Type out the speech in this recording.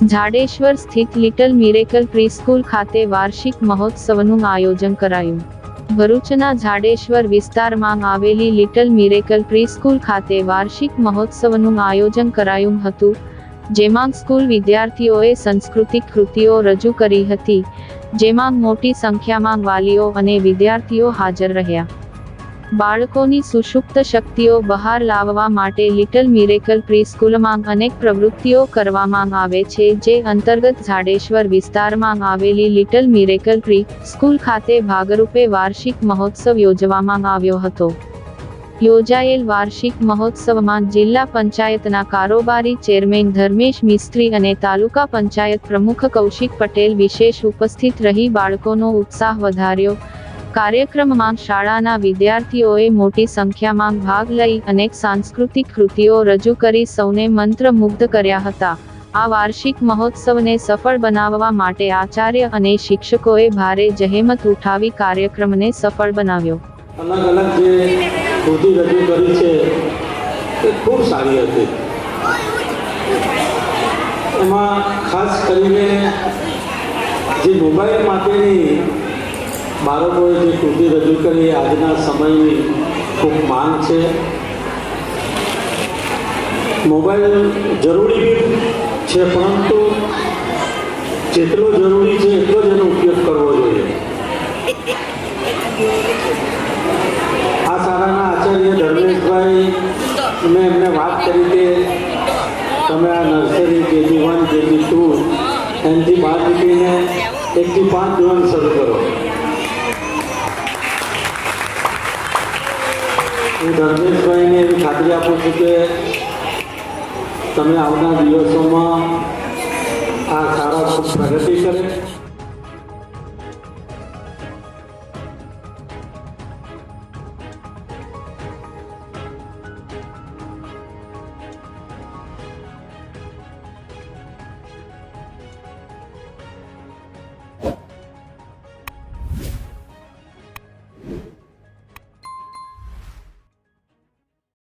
ઝાડેશ્વર સ્થિત little miracle preschool ખાતે વાર્ષિક મહોત્સવનું આયોજન કરાયું. ભરૂચના જાડેશ્વર વિસ્તારમાં આવેલી લિટલ મિરેકલ પ્રીસ્કૂલ ખાતે વાર્ષિક મહોત્સવનું આયોજન કરાયું હતું, જેમાં સ્કૂલ વિદ્યાર્થીઓએ સાંસ્કૃતિક કૃતિઓ રજૂ કરી હતી, જેમાં મોટી સંખ્યામાં વાલીઓ અને વિદ્યાર્થીઓ હાજર રહ્યા. બાળકોની સુષુપ્ત શક્તિઓ બહાર લાવવા માટે લિટલ મિરેકલ પ્રીસ્કૂલમાં અનેક પ્રવૃત્તિઓ કરવામાં આવે છે, જે અંતર્ગત ઝાડેશ્વર વિસ્તારમાં આવેલી લિટલ મિરેકલ પ્રી સ્કૂલ ખાતે ભાગરૂપે વાર્ષિક મહોત્સવ યોજવામાં આવ્યો હતો. યોજાયેલ વાર્ષિક મહોત્સવમાં જિલ્લા પંચાયતના કારોબારી ચેરમેન ધર્મેશ મિસ્ત્રી અને તાલુકા પંચાયત પ્રમુખ કૌશિક પટેલ વિશેષ ઉપસ્થિત રહી બાળકોનો ઉત્સાહ વધાર્યો. કાર્યક્રમમાં શાળાના વિદ્યાર્થીઓએ મોટી સંખ્યામાં ભાગ લઈ અનેક સાંસ્કૃતિક કૃતિઓ રજૂ કરી સૌને મંત્રમુગ્ધ કર્યા હતા. આ વાર્ષિક મહોત્સવને સફળ બનાવવા માટે આચાર્ય અને શિક્ષકોએ ભારે જહેમત ઉઠાવી કાર્યક્રમને સફળ બનાવ્યો. અલગ અલગ જે કૃતિ રજૂ કરી છે તે ખૂબ સારી હતી. એમાં ખાસ કરીને જે મોબાઈલ માટેની બાળકોએ જે કૃતિ રજૂ કરી એ આજના સમયની ખૂબ માંગ છે. મોબાઈલ જરૂરી બી છે, પરંતુ જેટલો જરૂરી છે એટલો જ એનો ઉપયોગ કરવો જોઈએ. આ શાળાના આચાર્ય ધર્મેશભાઈ મેં એમને વાત કરી કે તમે આ nursery KG one, KG two, એનથી બહાર નીકળીને એકથી પાંચ ધોરણ શરૂ કરો. હું ધર્મેશભાઈને એવી ખાતરી આપું છું કે તમે આવનાર દિવસોમાં